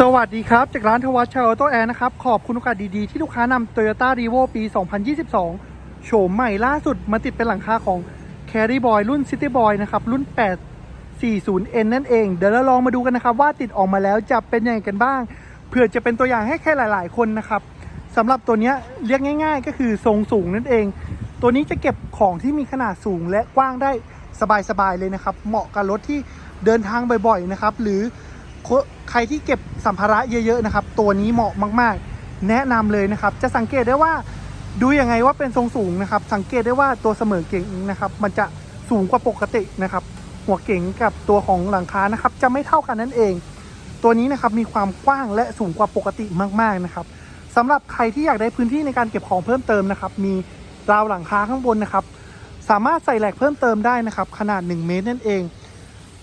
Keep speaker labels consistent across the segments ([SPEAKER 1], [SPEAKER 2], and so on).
[SPEAKER 1] สวัสดีครับ จากร้านทวัชเชัยออโต้แอร์นะครับ ขอบคุณโอกาสดีๆ ที่ลูกค้านำ Toyota r e v o ปี 2022 โฉมใหม่ล่าสุดมาติดเป็นหลังคาของ Carry Boy รุ่น City Boy นะครับ รุ่น 840N นั่นเอง เดี๋ยวเราลองมาดูกันนะครับ ว่าติดออกมาแล้วจะเป็นยังไงกันบ้างเพื่อจะเป็นตัวอย่างให้แค่หลายๆ คนนะครับสำหรับตัวนี้เรียกง่าย ๆ ก็คือทรงสูงนั่นเอง ตัวนี้จะเก็บของที่มีขนาดสูงและกว้างได้สบายๆเลยนะครับ เหมาะกับรถที่เดินทางบ่อยๆนะครับหรือ ใครที่เก็บสัมภาระเยอะๆนะครับ ตัวนี้เหมาะมากๆ แนะนำเลยนะครับ จะสังเกตได้ว่าดูยังไงว่าเป็นทรงสูงนะครับ สังเกตได้ว่าตัวเสมอเก่งนะครับ มันจะสูงกว่าปกตินะครับ หัวเก่งกับตัวของหลังคานะครับ จะไม่เท่ากันนั่นเอง ตัวนี้นะครับมีความกว้างและสูงกว่าปกติมากๆนะครับสำหรับใครที่อยากได้พื้นที่ในการเก็บของเพิ่มเติมนะครับ มีราวหลังคาข้างบนนะครับ สามารถใส่แหลกเพิ่มเติมได้นะครับ ขนาด 1 เมตรนั่นเอง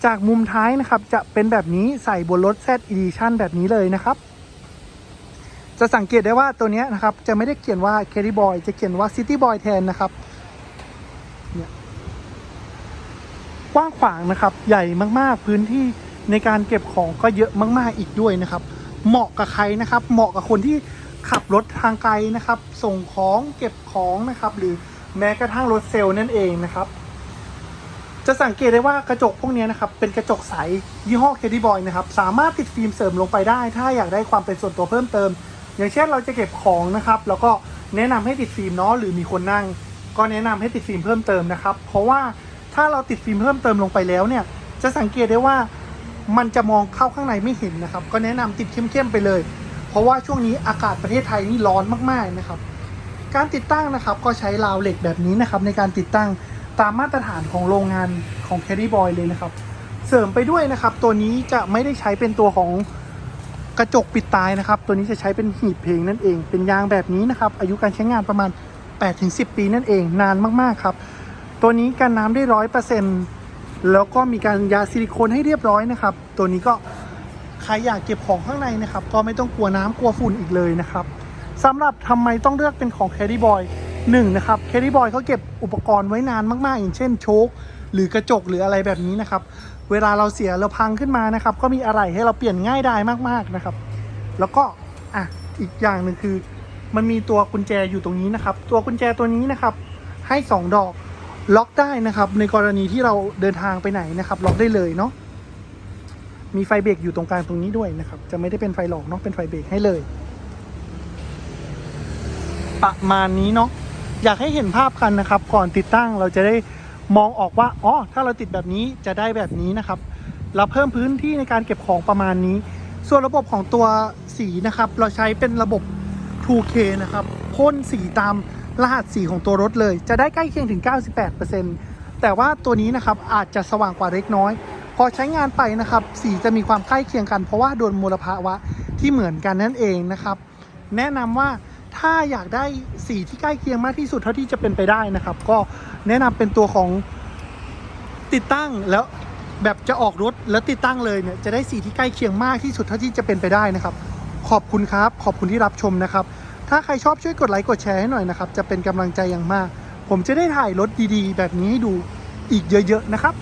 [SPEAKER 1] จากมุมท้ายนะครับจะเป็นแบบนี้ใส่บนรถ Z Edition แบบนี้เลยนะครับ จะสังเกตได้ว่าตัวนี้นะครับ จะไม่ได้เขียนว่า Carry Boy จะเขียนว่า City Boy แทนนะครับกว้างขวางนะครับ ใหญ่มากๆพื้นที่ในการเก็บของก็เยอะมากๆอีกด้วยนะครับ เหมาะกับใครนะครับ เหมาะกับคนที่ขับรถทางไกลนะครับ ส่งของเก็บของนะครับ หรือแม้กระทั่งรถเซลล์นั่นเองนะครับ จะสังเกตได้ว่ากระจกพวกนี้นะครับ เป็นกระจกใสยี่ห้อ c a d y Boy นะครับ สามารถติดฟิล์มเสริมลงไปได้ ถ้าอยากได้ความเป็นส่วนตัวเพิ่มเติม อย่างเช่นเราจะเก็บของนะครับ แล้วก็แนะนำให้ติดฟิล์มเนาะหรือมีคนนั่ง ก็แนะนำให้ติดฟิล์มเพิ่มเติมนะครับ เพราะว่าถ้าเราติดฟิล์มเพิ่มเติมลงไปแล้วเนี่ย จะสังเกตได้ว่ามันจะมองเข้าข้างในไม่เห็นนะครับ ก็แนะนำติดเข้มๆไปเลย เพราะว่าช่วงนี้อากาศประเทศไทยนี่ร้อนมากๆนะครับ การติดตั้งนะครับก็ใช้ราวเหล็กแบบนี้นะครับในการติดตั้ง ตามมาตรฐานของโรงงานของ Carry Boy เลยนะครับ เสริมไปด้วยนะครับ ตัวนี้จะไม่ได้ใช้เป็นตัวของกระจกปิดตายนะครับ ตัวนี้จะใช้เป็นหีบเพลงนั่นเอง เป็นยางแบบนี้นะครับ อายุการใช้งานประมาณ 8-10 ปีนั่นเอง นานมากๆครับ ตัวนี้กันน้ำได้ร้อยเปอร์เซ็นต์แล้วก็มีการยาซิลิโคนให้เรียบร้อยนะครับ ตัวนี้ก็ใครอยากเก็บของข้างในนะครับ ก็ไม่ต้องกลัวน้ำกลัวฝุ่นอีกเลยนะครับสำหรับทำไมต้องเลือกเป็นของ Carry Boy หนึ่งนะครับ Carry Boy เขาเก็บอุปกรณ์ไว้นานมากๆ อย่างเช่นโชคหรือกระจกหรืออะไรแบบนี้นะครับ เวลาเราเสียเราพังขึ้นมานะครับ ก็มีอะไรให้เราเปลี่ยนง่ายได้มากๆนะครับ แล้วก็อะอีกอย่างหนึ่งคือ มันมีตัวกุญแจอยู่ตรงนี้นะครับ ตัวกุญแจตัวนี้นะครับ ให้ 2 ดอกล็อกได้นะครับ ในกรณีที่เราเดินทางไปไหนนะครับ ล็อกได้เลยเนาะมีไฟเบรกอยู่ตรงกลางตรงนี้ด้วยนะครับ จะไม่ได้เป็นไฟหลอกเนาะเป็นไฟเบรกให้เลย ประมาณนี้เนาะ อยากให้เห็นภาพกันนะครับ ก่อนติดตั้งเราจะได้มองออกว่าอ๋อถ้าเราติดแบบนี้จะได้แบบนี้นะครับ เราเพิ่มพื้นที่ในการเก็บของประมาณนี้ ส่วนระบบของตัวสีนะครับ เราใช้เป็นระบบ 2K นะครับพ่นสีตามรหัสสีของตัวรถเลย จะได้ใกล้เคียงถึง 98%แต่ว่าตัวนี้นะครับอาจจะสว่างกว่าเล็กน้อย พอใช้งานไปนะครับ สีจะมีความใกล้เคียงกัน เพราะว่าโดนมลภาวะที่เหมือนกันนั่นเองนะครับ แนะนำว่า ถ้าอยากได้สีที่ใกล้เคียงมากที่สุดเท่าที่จะเป็นไปได้นะครับ ก็แนะนำเป็นตัวของติดตั้งแล้วแบบจะออกรถแล้วติดตั้งเลยเนี่ยจะได้สีที่ใกล้เคียงมากที่สุดเท่าที่จะเป็นไปได้นะครับ ขอบคุณครับ ขอบคุณที่รับชมนะครับ ถ้าใครชอบช่วยกดไลค์กดแชร์ให้หน่อยนะครับ จะเป็นกำลังใจอย่างมาก ผมจะได้ถ่ายรถดีๆ แบบนี้ให้ดูอีกเยอะ ๆ นะครับ